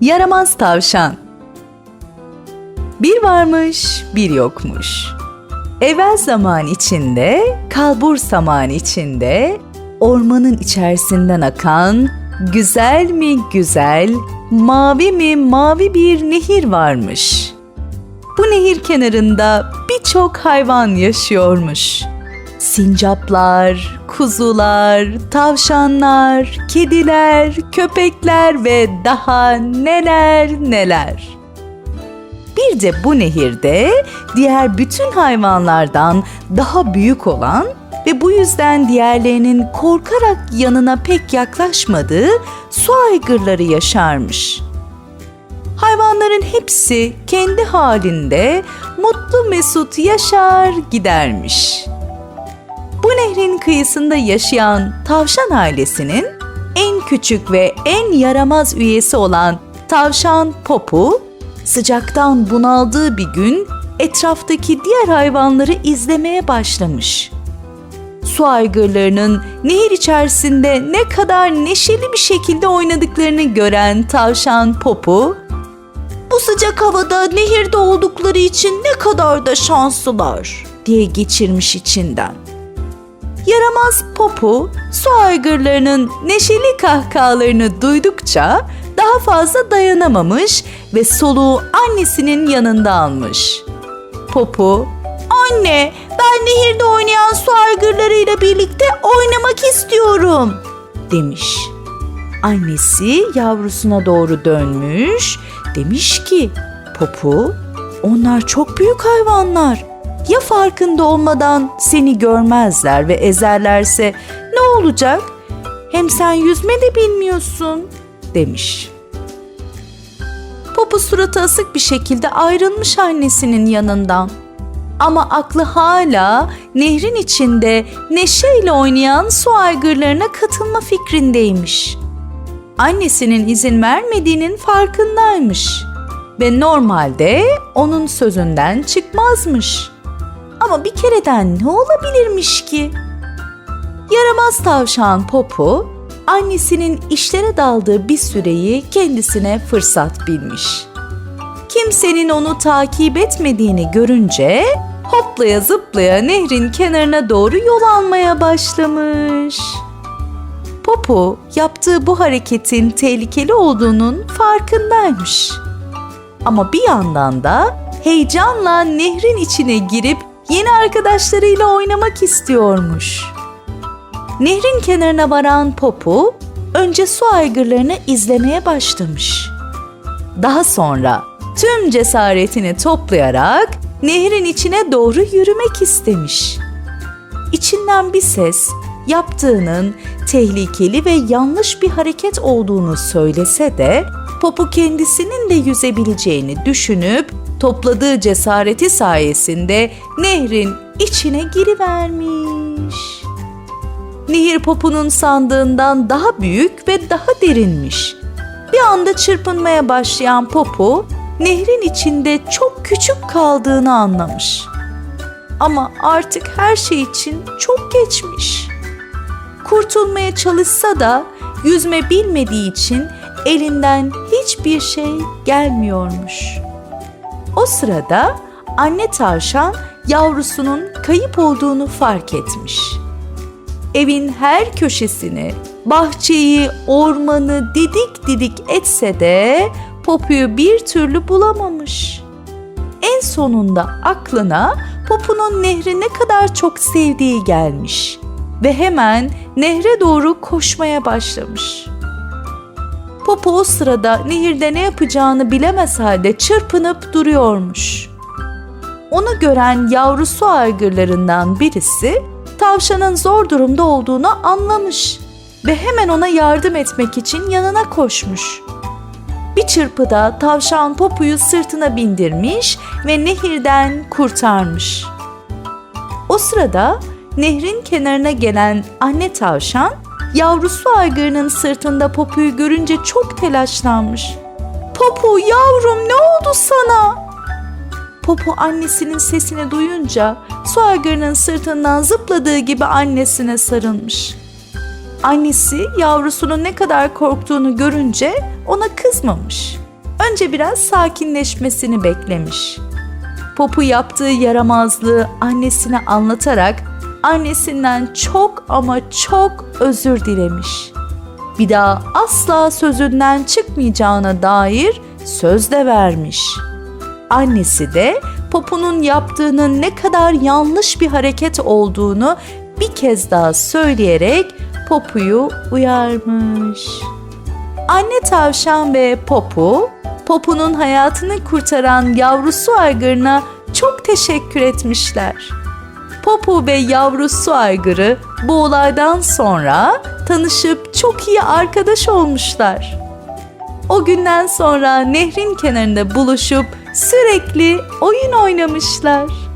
Yaramaz tavşan. Bir varmış, bir yokmuş. Evvel zaman içinde, kalbur zaman içinde, ormanın içerisinden akan güzel mi güzel, mavi mi mavi bir nehir varmış. Bu nehir kenarında birçok hayvan yaşıyormuş. Sincaplar, kuzular, tavşanlar, kediler, köpekler ve daha neler neler. Bir de bu nehirde diğer bütün hayvanlardan daha büyük olan ve bu yüzden diğerlerinin korkarak yanına pek yaklaşmadığı su aygırları yaşarmış. Hayvanların hepsi kendi halinde mutlu mesut yaşar gidermiş. Bu nehrin kıyısında yaşayan tavşan ailesinin en küçük ve en yaramaz üyesi olan tavşan Popu sıcaktan bunaldığı bir gün etraftaki diğer hayvanları izlemeye başlamış. Su aygırlarının nehir içerisinde ne kadar neşeli bir şekilde oynadıklarını gören tavşan Popu, "Bu sıcak havada nehirde oldukları için ne kadar da şanslılar." diye geçirmiş içinden. Yaramaz Popu su aygırlarının neşeli kahkahalarını duydukça daha fazla dayanamamış ve soluğu annesinin yanında almış. Popu, "Anne, ben nehirde oynayan su aygırlarıyla birlikte oynamak istiyorum." demiş. Annesi yavrusuna doğru dönmüş, demiş ki, "Popu, onlar çok büyük hayvanlar. Ya farkında olmadan seni görmezler ve ezerlerse ne olacak? Hem sen yüzme de bilmiyorsun." demiş. Popu suratı asık bir şekilde ayrılmış annesinin yanından. Ama aklı hala nehrin içinde neşeyle oynayan su aygırlarına katılma fikrindeymiş. Annesinin izin vermediğinin farkındaymış ve normalde onun sözünden çıkmazmış. Ama bir kereden ne olabilirmiş ki? Yaramaz tavşan Popu annesinin işlere daldığı bir süreyi kendisine fırsat bilmiş. Kimsenin onu takip etmediğini görünce hoplaya zıplaya nehrin kenarına doğru yol almaya başlamış. Popo yaptığı bu hareketin tehlikeli olduğunun farkındaymış. Ama bir yandan da heyecanla nehrin içine girip yeni arkadaşlarıyla oynamak istiyormuş. Nehrin kenarına varan Popu önce su aygırlarını izlemeye başlamış. Daha sonra tüm cesaretini toplayarak nehrin içine doğru yürümek istemiş. İçinden bir ses yaptığının tehlikeli ve yanlış bir hareket olduğunu söylese de Popu kendisinin de yüzebileceğini düşünüp topladığı cesareti sayesinde nehrin içine girivermiş. Nehir Popu'nun sandığından daha büyük ve daha derinmiş. Bir anda çırpınmaya başlayan Popu, nehrin içinde çok küçük kaldığını anlamış. Ama artık her şey için çok geçmiş. Kurtulmaya çalışsa da yüzme bilmediği için elinden hiçbir şey gelmiyormuş. O sırada anne tavşan yavrusunun kayıp olduğunu fark etmiş. Evin her köşesini, bahçeyi, ormanı didik didik etse de Popu'yu bir türlü bulamamış. En sonunda aklına Popu'nun nehri ne kadar çok sevdiği gelmiş ve hemen nehre doğru koşmaya başlamış. Popo o sırada nehirde ne yapacağını bilemez halde çırpınıp duruyormuş. Onu gören yavru su aygırlarından birisi tavşanın zor durumda olduğunu anlamış ve hemen ona yardım etmek için yanına koşmuş. Bir çırpıda tavşan Popu'yu sırtına bindirmiş ve nehirden kurtarmış. O sırada nehrin kenarına gelen anne tavşan yavrusu aygırının sırtında Popu'yu görünce çok telaşlanmış. Popu yavrum ne oldu sana? Popo annesinin sesini duyunca su aygırının sırtından zıpladığı gibi annesine sarılmış. Annesi yavrusunun ne kadar korktuğunu görünce ona kızmamış. önce biraz sakinleşmesini beklemiş. Popu yaptığı yaramazlığı annesine anlatarak annesinden çok ama çok özür dilemiş. Bir daha asla sözünden çıkmayacağına dair söz de vermiş. Annesi de Popu'nun yaptığının ne kadar yanlış bir hareket olduğunu bir kez daha söyleyerek Popu'yu uyarmış. Anne tavşan ve Popu, Popu'nun hayatını kurtaran yavrusu aygırına çok teşekkür etmişler. Popu ve yavrusu aygırı bu olaydan sonra tanışıp çok iyi arkadaş olmuşlar. O günden sonra nehrin kenarında buluşup sürekli oyun oynamışlar.